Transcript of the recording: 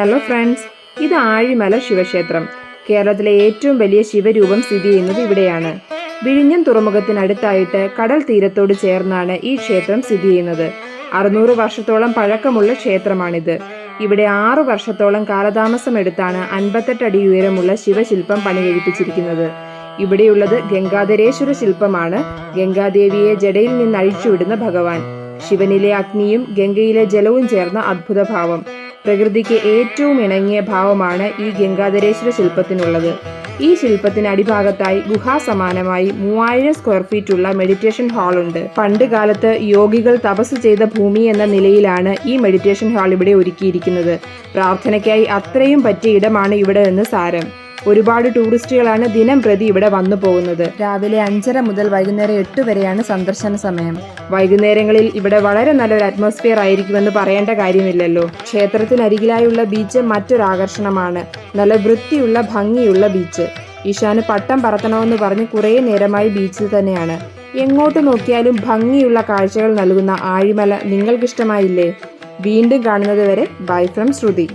Hello friends ഇത് ആഴിമല ശിവക്ഷേത്രം. കേരളത്തിലെ ഏറ്റവും വലിയ ശിവരൂപം സ്ഥിതി ചെയ്യുന്നത് ഇവിടെയാണ്. വിഴിഞ്ഞം തുറമുഖത്തിനടുത്തായിട്ട് കടൽ തീരത്തോട് ചേർന്നാണ് ഈ ക്ഷേത്രം സ്ഥിതി ചെയ്യുന്നത്. അറുന്നൂറ് വർഷത്തോളം പഴക്കമുള്ള ക്ഷേത്രമാണിത്. ഇവിടെ ആറു വർഷത്തോളം കാലതാമസം എടുത്താണ് അൻപത്തെട്ട് അടി ഉയരമുള്ള ശിവശില്പം പണികഴിപ്പിച്ചിരിക്കുന്നത്. ഇവിടെയുള്ളത് ഗംഗാധരേശ്വര ശില്പമാണ്. ഗംഗാദേവിയെ ജടയിൽ നിന്ന് അഴിച്ചുവിടുന്ന ഭഗവാൻ. ശിവനിലെ അഗ്നിയും ഗംഗയിലെ ജലവും ചേർന്ന അദ്ഭുത ഭാവം പ്രകൃതിക്ക് ഏറ്റവും ഇണങ്ങിയ ഭാവമാണ് ഈ ഗംഗാധരേശ്വര ശില്പത്തിനുള്ളത്. ഈ ശില്പത്തിന് അടിഭാഗത്തായി ഗുഹാസമാനമായി മൂവായിരം സ്ക്വയർ ഫീറ്റ് ഉള്ള മെഡിറ്റേഷൻ ഹാൾ ഉണ്ട് പണ്ട് കാലത്ത് യോഗികൾ തപസ് ചെയ്ത ഭൂമി എന്ന നിലയിലാണ് ഈ മെഡിറ്റേഷൻ ഹാൾ ഇവിടെ ഒരുക്കിയിരിക്കുന്നത്. പ്രാർത്ഥനയ്ക്കായി അത്രയും പറ്റിയ ഇടമാണ് ഇവിടെ എന്ന് സാരം. ഒരുപാട് ടൂറിസ്റ്റുകളാണ് ദിനം പ്രതി ഇവിടെ വന്നു പോകുന്നത്. രാവിലെ അഞ്ചര മുതൽ വൈകുന്നേരം എട്ട് വരെയാണ് സന്ദർശന സമയം. വൈകുന്നേരങ്ങളിൽ ഇവിടെ വളരെ നല്ലൊരു അറ്റ്മോസ്ഫിയർ ആയിരിക്കുമെന്ന് പറയേണ്ട കാര്യമില്ലല്ലോ. ക്ഷേത്രത്തിനരികിലായുള്ള ബീച്ച് മറ്റൊരു ആകർഷണമാണ്. നല്ല വൃത്തിയുള്ള ഭംഗിയുള്ള ബീച്ച് ഈശാന് പട്ടം പറത്തണമെന്ന് പറഞ്ഞ് കുറേ നേരമായി ബീച്ചിൽ തന്നെയാണ്. എങ്ങോട്ട് നോക്കിയാലും ഭംഗിയുള്ള കാഴ്ചകൾ നൽകുന്ന ആഴിമല നിങ്ങൾക്കിഷ്ടമായില്ലേ? വീണ്ടും കാണുന്നത് വരെ ബൈ ഫ്രം ശ്രുതി.